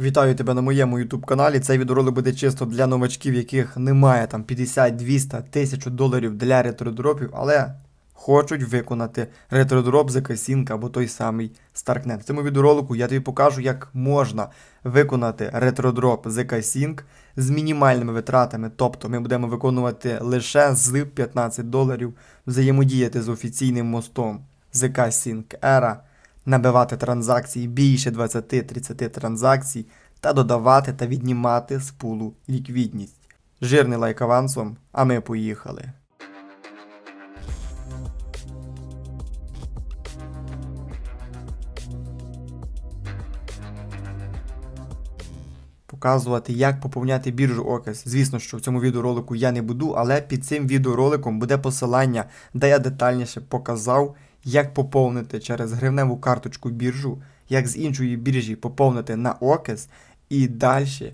Вітаю тебе на моєму YouTube каналі. Цей відеоролик буде чисто для новачків, яких немає там 50, 200, 1000 доларів для ретродропів, але хочуть виконати ретродроп за Касінка або той самий Starknet. В цьому відеоролику я тобі покажу, як можна виконати ретродроп з Sync з мінімальними витратами. Тобто ми будемо виконувати лише з 15 доларів, взаємодіяти з офіційним мостом ZK Sync Era набивати транзакції більше 20-30 транзакцій та додавати та віднімати з пулу ліквідність. Жирний лайк авансом, а ми поїхали. Показувати, як поповняти біржу OKES. Звісно, що в цьому відеоролику я не буду, але під цим відеороликом буде посилання, де я детальніше показав, як поповнити через гривневу карточку біржу, як з іншої біржі поповнити на OKES, і далі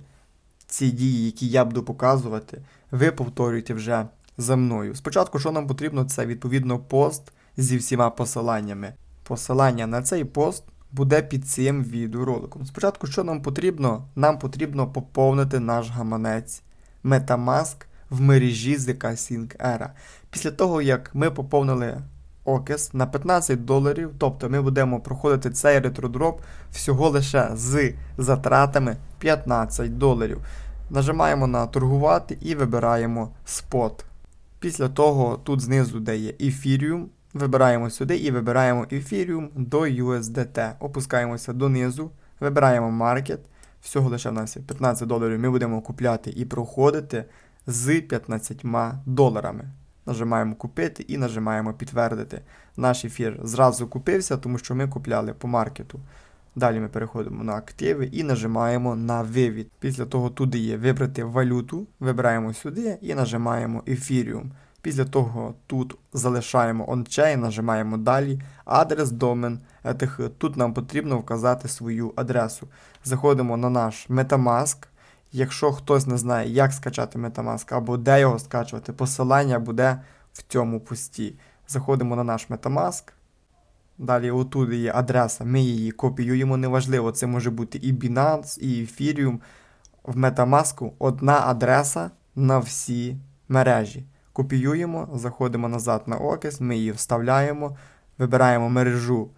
ці дії, які я буду показувати, ви повторюєте вже за мною. Спочатку, що нам потрібно, це відповідно пост зі всіма посиланнями. Посилання на цей пост буде під цим відеороликом. Спочатку, що нам потрібно? Нам потрібно поповнити наш гаманець Metamask в мережі ZK Sync Era. Після того, як ми поповнили Окес на 15 доларів, тобто ми будемо проходити цей ретродроп всього лише з затратами 15 доларів. Нажимаємо на торгувати і вибираємо спот. Після того тут знизу де є Ethereum, вибираємо сюди і вибираємо Ethereum до USDT. Опускаємося донизу, вибираємо Market. Всього лише в нас є 15 доларів. Ми будемо купляти і проходити з 15 доларами. Нажимаємо купити і нажимаємо підтвердити. Наш ефір зразу купився, тому що ми купляли по маркету. Далі ми переходимо на активи і нажимаємо на вивід. Після того туди є вибрати валюту, вибираємо сюди і нажимаємо Ethereum. Після того тут залишаємо on-chain, нажимаємо далі, адрес, домен. Тут нам потрібно вказати свою адресу. Заходимо на наш Metamask. Якщо хтось не знає, як скачати Metamask або де його скачувати, посилання буде в цьому пості. Заходимо на наш Metamask. Далі отут є адреса, ми її копіюємо, неважливо, це може бути і Binance, і Ethereum. В Metamask одна адреса на всі мережі. Копіюємо, заходимо назад на Окес, ми її вставляємо, вибираємо мережу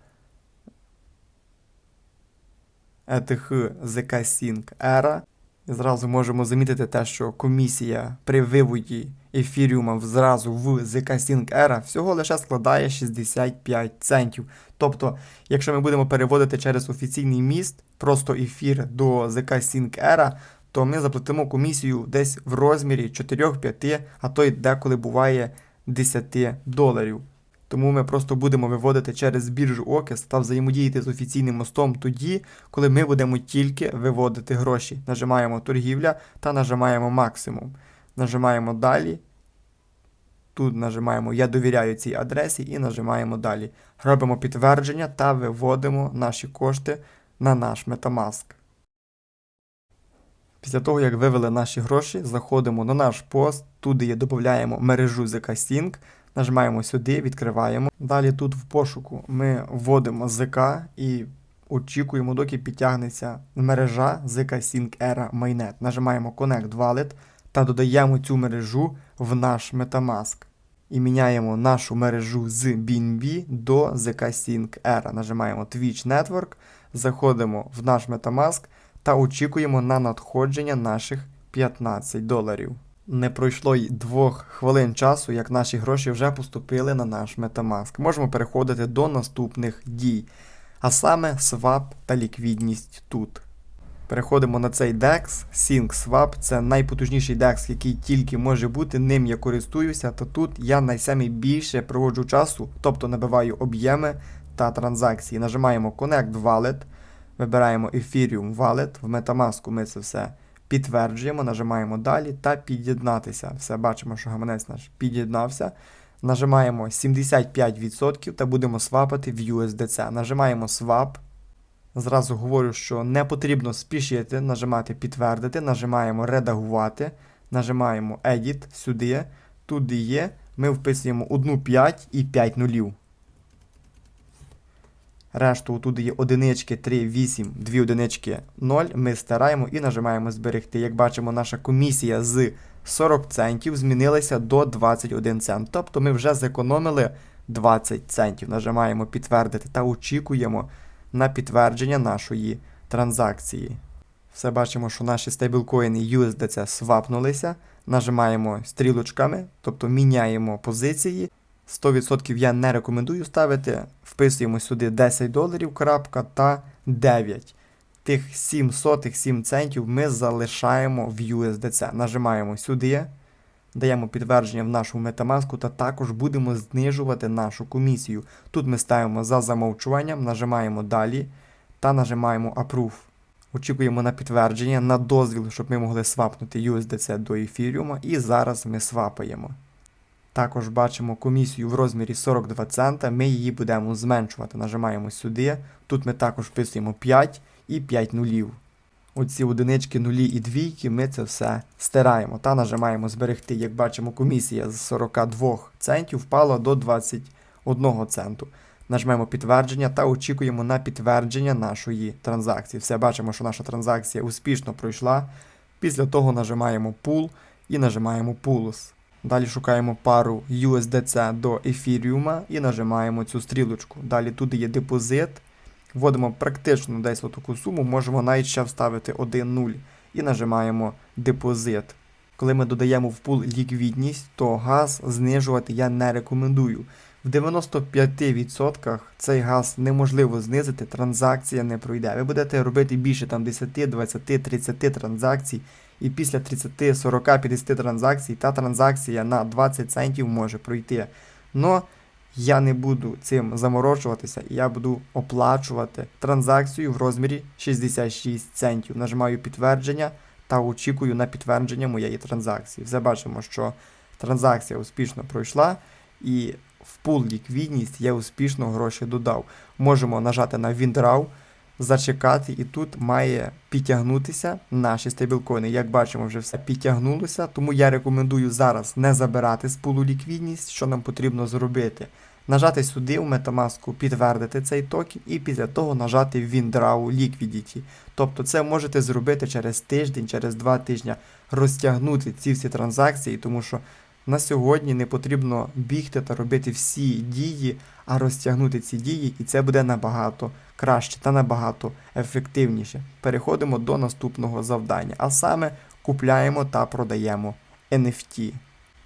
ETH ZK Sync Era. І зразу можемо замітити те, що комісія при виводі ефіріума зразу в ZK Sync Era всього лише складає 65 центів. Тобто, якщо ми будемо переводити через офіційний міст просто ефір до ZK Sync Era, то ми заплатимо комісію десь в розмірі 4-5, а то й деколи буває 10 доларів. Тому ми просто будемо виводити через біржу Окес та взаємодіяти з офіційним мостом тоді, коли ми будемо тільки виводити гроші. Нажимаємо торгівля та нажимаємо максимум. Нажимаємо далі. Тут нажимаємо Я довіряю цій адресі і нажимаємо далі. Робимо підтвердження та виводимо наші кошти на наш Metamask. Після того, як вивели наші гроші, заходимо на наш пост, туди додаємо мережу ZK Sync, нажимаємо сюди, відкриваємо. Далі тут в пошуку ми вводимо ZK і очікуємо, доки підтягнеться мережа ZK Sync Era Mainnet. Нажимаємо Connect Wallet та додаємо цю мережу в наш Metamask. І міняємо нашу мережу з BNB до ZK Sync Era. Нажимаємо Twitch Network, заходимо в наш Metamask та очікуємо на надходження наших 15 доларів. Не пройшло й двох хвилин часу, як наші гроші вже поступили на наш Metamask. Можемо переходити до наступних дій, а саме swap та ліквідність тут. Переходимо на цей DEX. Sync Swap це найпотужніший DEX, який тільки може бути. Ним я користуюся, та тут я найбільше проводжу часу, тобто набиваю об'єми та транзакції. Нажимаємо Connect Wallet. Вибираємо Ethereum Wallet. В Metamask ми це все підтверджуємо, нажимаємо далі та під'єднатися. Все, бачимо, що гаманець наш під'єднався. Нажимаємо 75% та будемо свапати в USDC. Нажимаємо Swap. Зразу говорю, що не потрібно спішити, нажимати підтвердити, нажимаємо редагувати, нажимаємо Edit сюди. Туди є. Ми вписуємо 1,5 і 5 нулів. Решту тут є одинички 3, 8, 2 одинички 0. Ми стираємо і нажимаємо зберегти. Як бачимо, наша комісія з 40 центів змінилася до 21 цент. Тобто ми вже зекономили 20 центів. Нажимаємо підтвердити та очікуємо на підтвердження нашої транзакції. Все бачимо, що наші стейблкоїни USDC свапнулися. Нажимаємо стрілочками, тобто міняємо позиції. 100% я не рекомендую ставити. Вписуємо сюди 10 доларів крапка та 9. Тих 7 сотих 7 центів ми залишаємо в USDC. Нажимаємо сюди, даємо підтвердження в нашу Metamask та також будемо знижувати нашу комісію. Тут ми ставимо за замовчуванням, нажимаємо далі та нажимаємо Approve. Очікуємо на підтвердження, на дозвіл, щоб ми могли свапнути USDC до ефіріума, і зараз ми свапаємо. Також бачимо комісію в розмірі 42 цента, ми її будемо зменшувати. Нажимаємо сюди. Тут ми також вписуємо 5 і 5 нулів. Оці одинички, нулі і двійки ми це все стираємо та нажимаємо зберегти. Як бачимо, комісія з 42 центів впала до 21 центу. Нажмемо підтвердження та очікуємо на підтвердження нашої транзакції. Все бачимо, що наша транзакція успішно пройшла. Після того нажимаємо Pool і нажимаємо Pools. Далі шукаємо пару USDC до ефіріума і нажимаємо цю стрілочку. Далі тут є депозит. Вводимо практично десь таку суму, можемо навіть ще вставити 1-0 і нажимаємо депозит. Коли ми додаємо в пул ліквідність, то газ знижувати я не рекомендую. В 95% цей газ неможливо знизити, транзакція не пройде. Ви будете робити більше там 10, 20, 30 транзакцій, і після 30, 40, 50 транзакцій та транзакція на 20 центів може пройти. Но я не буду цим заморочуватися, я буду оплачувати транзакцію в розмірі 66 центів. Нажимаю підтвердження та очікую на підтвердження моєї транзакції. Все бачимо, що транзакція успішно пройшла, і в пул ліквідність я успішно гроші додав. Можемо нажати на WinDraw, зачекати, і тут має підтягнутися наші стейблкоїни. Як бачимо, вже все підтягнулося, тому я рекомендую зараз не забирати з пулу ліквідність, що нам потрібно зробити. Нажати сюди у Metamask, підтвердити цей токен, і після того нажати WinDraw Liquidity. Тобто це можете зробити через тиждень, через два тижні, розтягнути ці всі транзакції, тому що на сьогодні не потрібно бігти та робити всі дії, а розтягнути ці дії, і це буде набагато краще та набагато ефективніше. Переходимо до наступного завдання, а саме купляємо та продаємо NFT.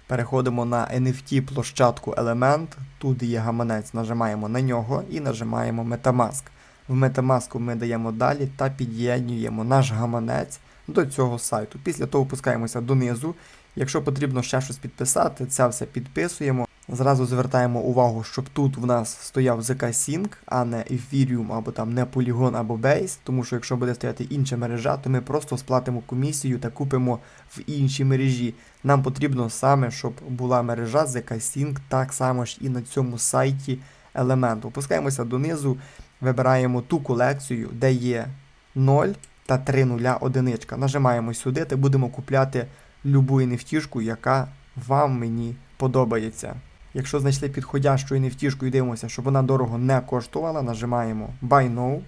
Переходимо на NFT площадку Element. Тут є гаманець, нажимаємо на нього і нажимаємо Metamask. В Metamask ми даємо далі та під'єднуємо наш гаманець до цього сайту. Після того опускаємося донизу. Якщо потрібно ще щось підписати, це все підписуємо. Зразу звертаємо увагу, щоб тут в нас стояв ZK Sync, а не Ethereum, або там не Polygon або Base, тому що якщо буде стояти інша мережа, то ми просто сплатимо комісію та купимо в іншій мережі. Нам потрібно саме, щоб була мережа ZK Sync, так само ж і на цьому сайті Element. Опускаємося донизу, вибираємо ту колекцію, де є 0 та 3 нуля одиничка. Нажимаємо сюди та будемо купляти любу NFT, яка вам мені подобається. Якщо знайшли підходящу NFT і дивимося, щоб вона дорого не коштувала, нажимаємо Buy Now,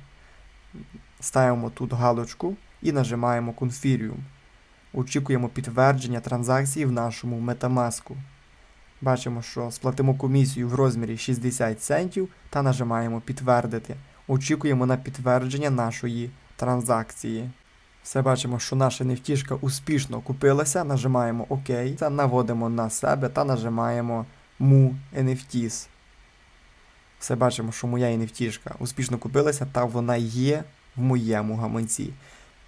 ставимо тут галочку і нажимаємо Confirm. Очікуємо підтвердження транзакції в нашому Metamask. Бачимо, що сплатимо комісію в розмірі 60 центів та нажимаємо підтвердити. Очікуємо на підтвердження нашої транзакції. Все бачимо, що наша нефтішка успішно купилася, нажимаємо ОК, та наводимо на себе та нажимаємо Mu NFTs. Все бачимо, що моя NFT успішно купилася та вона є в моєму гаманці.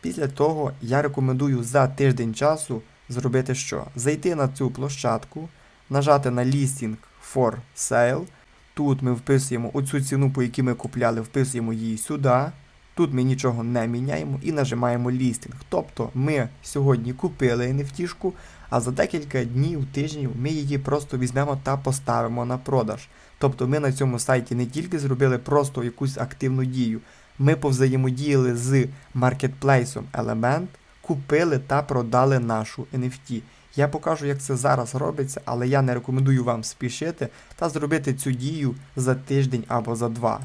Після того я рекомендую за тиждень часу зробити що? Зайти на цю площадку, нажати на Listing for Sale. Тут ми вписуємо оцю ціну, по якій ми купляли, вписуємо її сюди. Тут ми нічого не міняємо і нажимаємо лістинг. Тобто ми сьогодні купили NFT, а за декілька днів, тижнів ми її просто візьмемо та поставимо на продаж. Тобто ми на цьому сайті не тільки зробили просто якусь активну дію, ми повзаємодіяли з маркетплейсом Element, купили та продали нашу NFT. Я покажу, як це зараз робиться, але я не рекомендую вам спішити та зробити цю дію за тиждень або за два.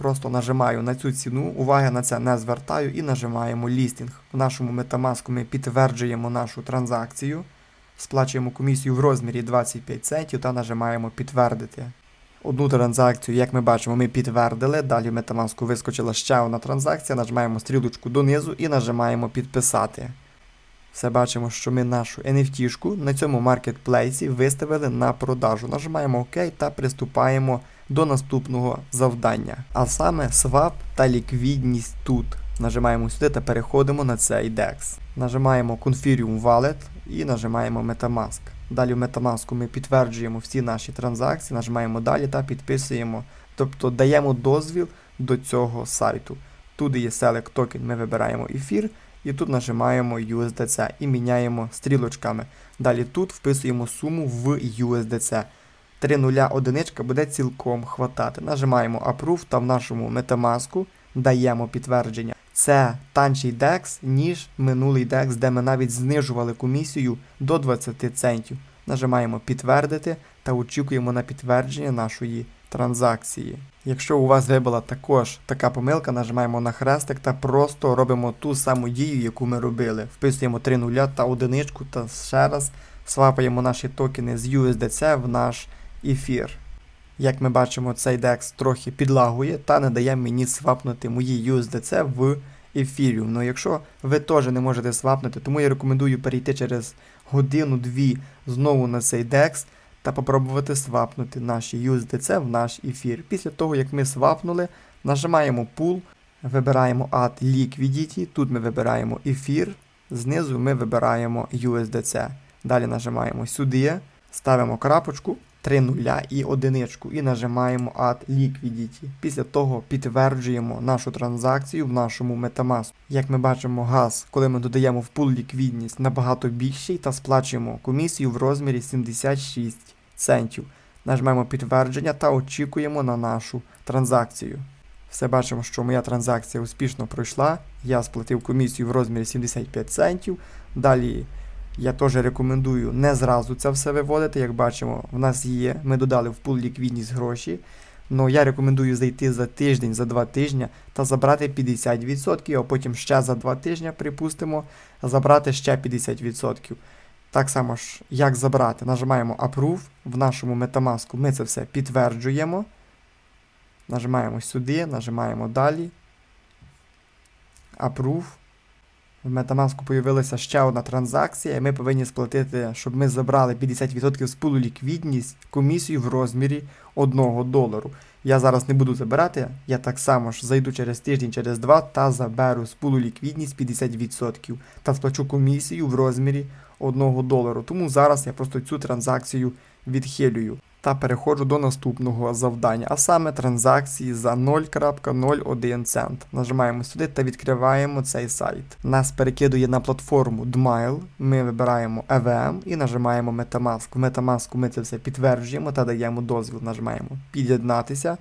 Просто нажимаю на цю ціну, уваги на це не звертаю і нажимаємо лістінг. В нашому Metamask ми підтверджуємо нашу транзакцію, сплачуємо комісію в розмірі 25 центів та нажимаємо підтвердити. Одну транзакцію, як ми бачимо, ми підтвердили. Далі в Metamask вискочила ще одна транзакція, нажимаємо стрілочку донизу і нажимаємо підписати. Все бачимо, що ми нашу NFT-шку на цьому маркетплейсі виставили на продажу. Нажимаємо ОК та приступаємо до наступного завдання. А саме свап та ліквідність тут. Нажимаємо сюди та переходимо на цей DEX. Нажимаємо Configure Wallet і нажимаємо Metamask. Далі в Metamask ми підтверджуємо всі наші транзакції, нажимаємо далі та підписуємо, тобто даємо дозвіл до цього сайту. Тут є Select Token, ми вибираємо ефір, і тут нажимаємо USDC і міняємо стрілочками. Далі тут вписуємо суму в USDC. 3 нуля одиничка буде цілком хватати. Нажимаємо Approve та в нашому Metamask даємо підтвердження. Це танчий DEX, ніж минулий DEX, де ми навіть знижували комісію до 20 центів. Нажимаємо підтвердити та очікуємо на підтвердження нашої транзакції. Якщо у вас вибила також така помилка, нажимаємо на хрестик та просто робимо ту саму дію, яку ми робили. Вписуємо 3 нуля та одиничку та ще раз свапаємо наші токени з USDC в наш ефір. Як ми бачимо, цей DEX трохи підлагує та не дає мені свапнути мої USDC в Ethereum. Ну якщо ви теж не можете свапнути, тому я рекомендую перейти через годину-дві знову на цей DEX та попробувати свапнути наші USDC в наш ефір. Після того, як ми свапнули, нажимаємо Pool, вибираємо Add Liquidity, тут ми вибираємо ефір, знизу ми вибираємо USDC. Далі нажимаємо сюди, ставимо крапочку. 3 нуля і одиничку і нажимаємо Add Liquidity. Після того підтверджуємо нашу транзакцію в нашому Metamask. Як ми бачимо, газ, коли ми додаємо в пул ліквідність набагато більший та сплачуємо комісію в розмірі 76 центів. Нажмемо підтвердження та очікуємо на нашу транзакцію. Все бачимо, що моя транзакція успішно пройшла. Я сплатив комісію в розмірі 75 центів. Далі я теж рекомендую не зразу це все виводити. Як бачимо, в нас є, ми додали в пул ліквідність гроші. Но я рекомендую зайти за тиждень, за два тижні та забрати 50%, а потім ще за два тижні, припустимо, забрати ще 50%. Так само ж, як забрати, нажимаємо Approve. В нашому Metamask ми це все підтверджуємо. Нажимаємо сюди, нажимаємо далі. Approve. В Metamask появилася ще одна транзакція, і ми повинні сплатити, щоб ми забрали 50% з пулу ліквідність комісію в розмірі 1 долару. Я зараз не буду забирати, я так само ж зайду через тиждень, через два та заберу з пулу ліквідність 50% та сплачу комісію в розмірі 1 долару. Тому зараз я просто цю транзакцію відхилюю та переходжу до наступного завдання, а саме транзакції за 0.01 цент. Нажимаємо сюди та відкриваємо цей сайт. Нас перекидує на платформу Dmile. Ми вибираємо EVM і нажимаємо Metamask. В Metamask ми це все підтверджуємо та даємо дозвіл. Нажимаємо під'єднатися.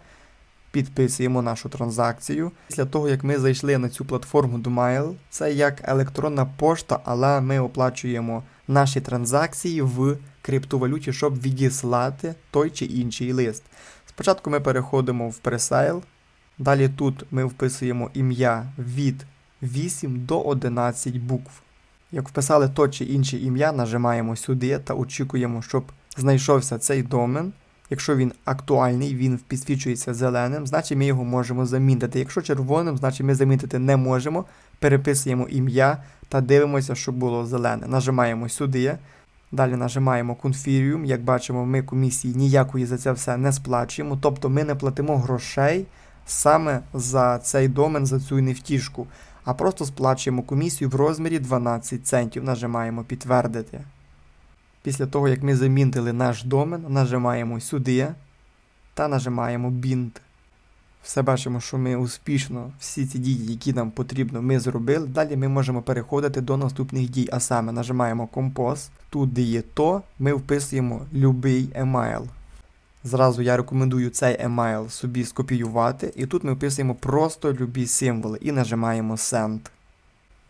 Підписуємо нашу транзакцію. Після того, як ми зайшли на цю платформу Dmile, це як електронна пошта, але ми оплачуємо наші транзакції в криптовалюті, щоб відіслати той чи інший лист. Спочатку ми переходимо в пресейл. Далі тут ми вписуємо ім'я від 8 до 11 букв. Як вписали то чи інше ім'я, нажимаємо сюди та очікуємо, щоб знайшовся цей домен. Якщо він актуальний, він підсвічується зеленим, значить ми його можемо замінити. Якщо червоним, значить ми замінити не можемо. Переписуємо ім'я та дивимося, щоб було зелене. Нажимаємо сюди. Далі нажимаємо Confirium. Як бачимо, ми комісії ніякої за це все не сплачуємо. Тобто ми не платимо грошей саме за цей домен, за цю нефтішку, а просто сплачуємо комісію в розмірі 12 центів. Нажимаємо підтвердити. Після того, як ми замінтили наш домен, нажимаємо сюди та нажимаємо Bind. Все бачимо, що ми успішно всі ці дії, які нам потрібно, ми зробили. Далі ми можемо переходити до наступних дій, а саме нажимаємо Compose. Тут, де є то, ми вписуємо любий емайл. Зразу я рекомендую цей емайл собі скопіювати, і тут ми вписуємо просто любі символи і нажимаємо Send.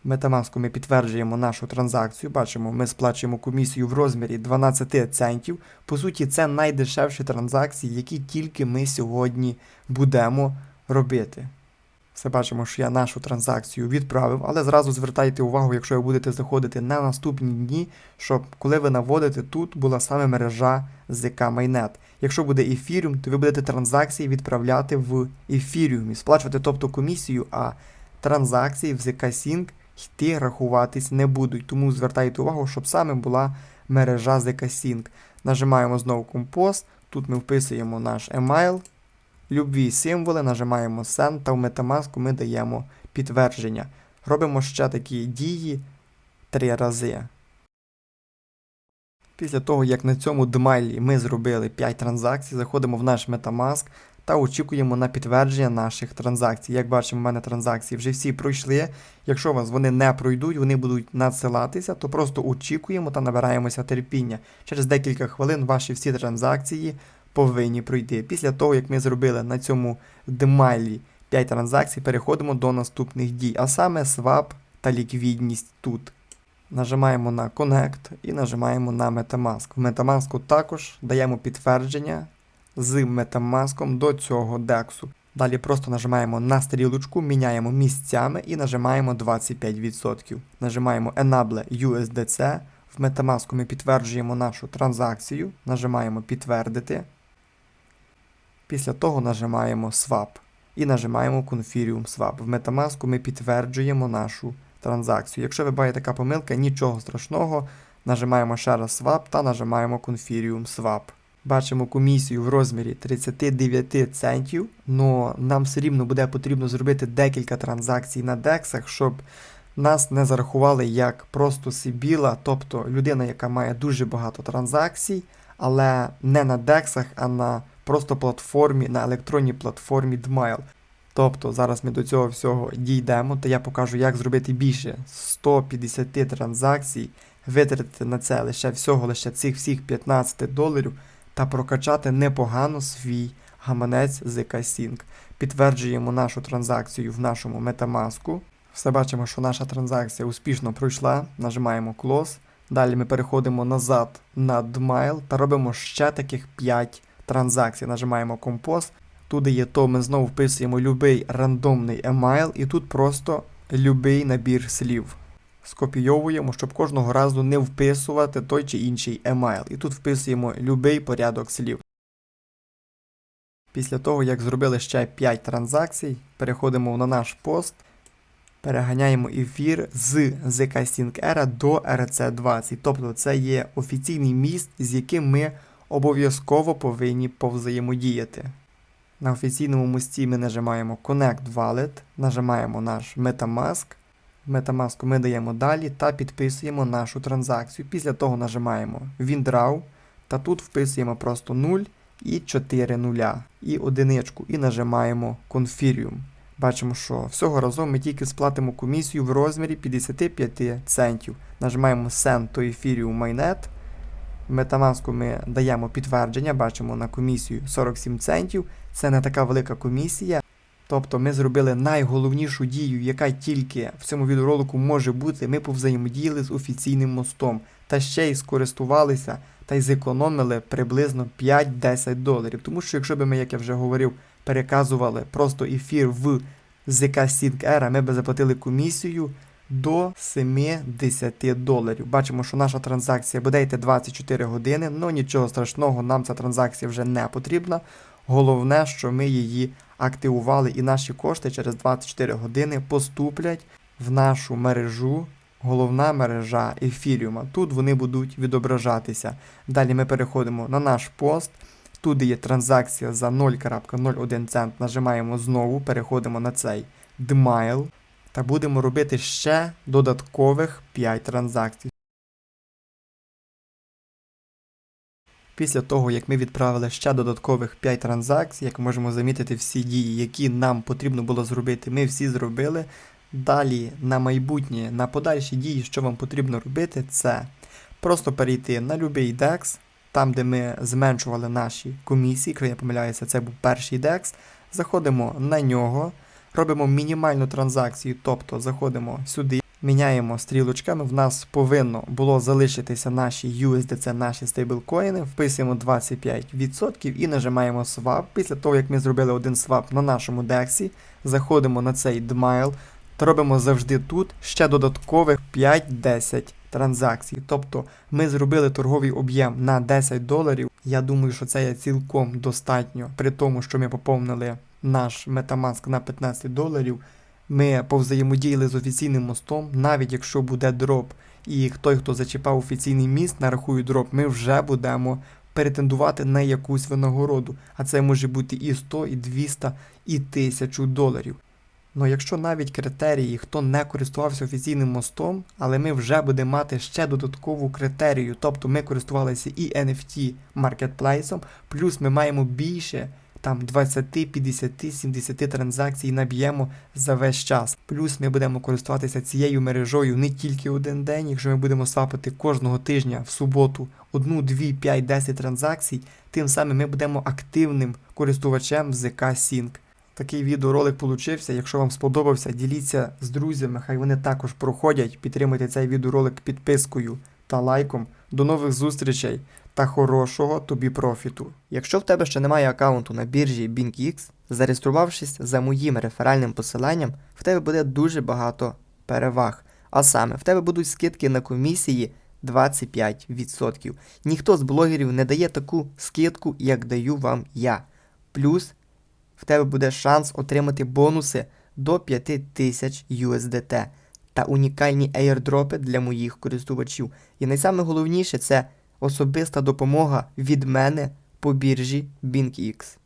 Metamask ми підтверджуємо нашу транзакцію. Бачимо, ми сплачуємо комісію в розмірі 12 центів. По суті, це найдешевші транзакції, які тільки ми сьогодні будемо робити. Все бачимо, що я нашу транзакцію відправив, але зразу звертайте увагу, якщо ви будете заходити на наступні дні, щоб коли ви наводите тут була саме мережа ZK Mainnet. Якщо буде ефіріум, то ви будете транзакції відправляти в ефіріумі, сплачувати тобто комісію, а транзакції в ZK Sync йти рахуватись не будуть. Тому звертайте увагу, щоб саме була мережа ZK Sync. Нажимаємо знову Compose, тут ми вписуємо наш емайл, любі символи, нажимаємо Send та в Metamask ми даємо підтвердження. Робимо ще такі дії три рази. Після того, як на цьому дмайлі ми зробили 5 транзакцій, заходимо в наш Metamask та очікуємо на підтвердження наших транзакцій. Як бачимо, в мене транзакції вже всі пройшли. Якщо вас вони не пройдуть, вони будуть надсилатися, то просто очікуємо та набираємося терпіння. Через декілька хвилин ваші всі транзакції повинні пройти. Після того, як ми зробили на цьому дмайлі 5 транзакцій, переходимо до наступних дій, а саме свап та ліквідність тут. Нажимаємо на Connect і нажимаємо на Metamask. В Metamask також даємо підтвердження з Metamask до цього дексу. Далі просто нажимаємо на стрілочку, міняємо місцями і нажимаємо 25%. Нажимаємо Enable USDC. В Metamask ми підтверджуємо нашу транзакцію, нажимаємо підтвердити. Після того нажимаємо Swap і нажимаємо Confirm Swap. В Metamask ми підтверджуємо нашу транзакцію. Якщо ви бачите така помилка, нічого страшного. Нажимаємо ще раз Swap та нажимаємо Confirm Swap. Бачимо комісію в розмірі 39 центів, але нам все рівно буде потрібно зробити декілька транзакцій на дексах, щоб нас не зарахували як просто сибіла, тобто людина, яка має дуже багато транзакцій, але не на дексах, а на просто платформі, на електронній платформі Dmail. Тобто зараз ми до цього всього дійдемо, то я покажу, як зробити більше 150 транзакцій, витратити на це лише всього лише цих всіх 15 доларів та прокачати непогано свій гаманець ZK Sync. Підтверджуємо нашу транзакцію в нашому Metamask. Все бачимо, що наша транзакція успішно пройшла. Нажимаємо Close. Далі ми переходимо назад на Dmail та робимо ще таких 5 транзакцій. Нажимаємо Compose. Тут є то, ми знову вписуємо любий рандомний емайл, і тут просто любий набір слів. Скопійовуємо, щоб кожного разу не вписувати той чи інший емайл. І тут вписуємо любий порядок слів. Після того, як зробили ще 5 транзакцій, переходимо на наш пост, переганяємо ефір з ZK Era до RC20. Тобто це є офіційний міст, з яким ми обов'язково повинні повзаємодіяти. На офіційному мості ми нажимаємо Connect Wallet, нажимаємо наш Metamask. Metamask ми даємо далі та підписуємо нашу транзакцію. Після того нажимаємо WinDraw та тут вписуємо просто 0 і 4 нуля і одиничку і нажимаємо Confirm. Бачимо, що всього разом ми тільки сплатимо комісію в розмірі 55 центів. Нажимаємо Send to Ethereum Mainnet. Metamask ми даємо підтвердження, бачимо на комісію 47 центів. Це не така велика комісія. Тобто ми зробили найголовнішу дію, яка тільки в цьому відеоролику може бути. Ми повзаємодіяли з офіційним мостом та ще й скористувалися та й зекономили приблизно 5-10 доларів. Тому що, якщо б ми, як я вже говорив, переказували просто ефір в ZK Sync Era, ми б заплатили комісію до 70 доларів. Бачимо, що наша транзакція буде йти 24 години, але нічого страшного, нам ця транзакція вже не потрібна. Головне, що ми її активували, і наші кошти через 24 години поступлять в нашу мережу. Головна мережа ефіріума. Тут вони будуть відображатися. Далі ми переходимо на наш пост. Тут є транзакція за 0,01 цент. Нажимаємо знову, переходимо на цей Dmail та будемо робити ще додаткових 5 транзакцій. Після того, як ми відправили ще додаткових 5 транзакцій, як можемо замітити, всі дії, які нам потрібно було зробити, ми всі зробили. Далі на майбутнє, на подальші дії, що вам потрібно робити, це просто перейти на будь-який DEX, там, де ми зменшували наші комісії, якщо я помиляюся, це був перший DEX. Заходимо на нього, робимо мінімальну транзакцію, тобто заходимо сюди, Міняємо стрілочками. В нас повинно було залишитися наші USDC, наші стейблкоїни. Вписуємо 25% і нажимаємо swap. Після того, як ми зробили один свап на нашому DEX, заходимо на цей DMILE та робимо завжди тут ще додаткових 5-10 транзакцій. Тобто ми зробили торговий об'єм на 10 доларів. Я думаю, що це є цілком достатньо, при тому, що ми поповнили наш Metamask на 15 доларів. Ми повзаємодіяли з офіційним мостом, навіть якщо буде дроп, і той, хто зачіпав офіційний міст, нарахує дроп, ми вже будемо претендувати на якусь винагороду. А це може бути і 100, і 200, і 1000 доларів. Ну якщо навіть критерії, хто не користувався офіційним мостом, але ми вже будемо мати ще додаткову критерію, тобто ми користувалися і NFT маркетплейсом, плюс ми маємо більше там 20, 50, 70 транзакцій наб'ємо за весь час. Плюс ми будемо користуватися цією мережою не тільки один день, якщо ми будемо свапати кожного тижня в суботу одну, дві, 5, 10 транзакцій, тим самим ми будемо активним користувачем ЗК Sync. Такий відеоролик получився. Якщо вам сподобався, діліться з друзями, хай вони також проходять. Підтримуйте цей відеоролик підпискою та лайком. До нових зустрічей та хорошого тобі профіту. Якщо в тебе ще немає аккаунту на біржі BinkX, зареєструвавшись за моїм реферальним посиланням, в тебе буде дуже багато переваг. А саме, в тебе будуть скидки на комісії 25%. Ніхто з блогерів не дає таку скидку, як даю вам я. Плюс в тебе буде шанс отримати бонуси до 5000 USDT та унікальні airdропи для моїх користувачів. І найсаме головніше це особиста допомога від мене по біржі BinkX.